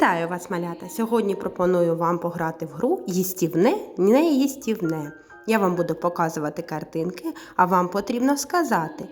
Вітаю вас, малята! Сьогодні пропоную вам пограти в гру їстівне, неїстівне. Я вам буду показувати картинки, а вам потрібно сказати,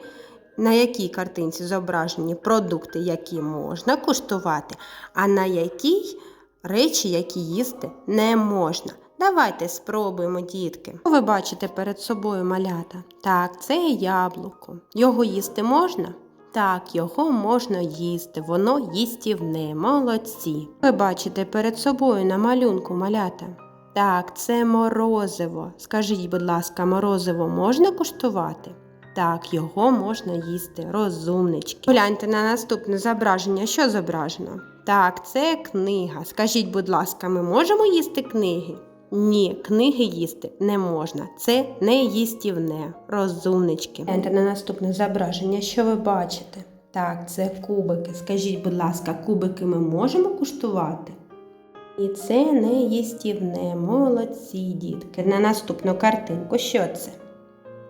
на якій картинці зображені продукти, які можна куштувати, а на якій речі, які їсти не можна. Давайте спробуємо, дітки. Ви бачите перед собою малята? Так, це яблуко. Його їсти можна? Так, його можна їсти, воно їстівне, молодці. Ви бачите перед собою на малюнку малята. Так, це морозиво. Скажіть, будь ласка, морозиво можна куштувати? Так, його можна їсти, розумнички. Гляньте на наступне зображення. Що зображено? Так, це книга. Скажіть, будь ласка, ми можемо їсти книги? Ні, книги їсти не можна. Це не їстівне. Розумнички. Гляньте на наступне зображення. Що ви бачите? Так, це кубики. Скажіть, будь ласка, кубики ми можемо куштувати? І це не їстівне. Молодці, дітки. На наступну картинку. Що це?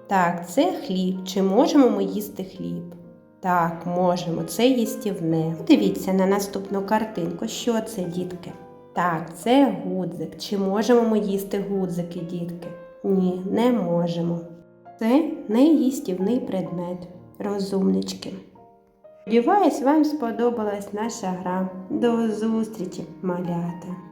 Так, це хліб. Чи можемо ми їсти хліб? Так, можемо. Це їстівне. Дивіться на наступну картинку. Що це, дітки? Так, це гудзик. Чи можемо ми їсти гудзики, дітки? Ні, не можемо. Це неїстівний предмет. Розумнички. Сподіваюсь, вам сподобалась наша гра. До зустрічі, малята!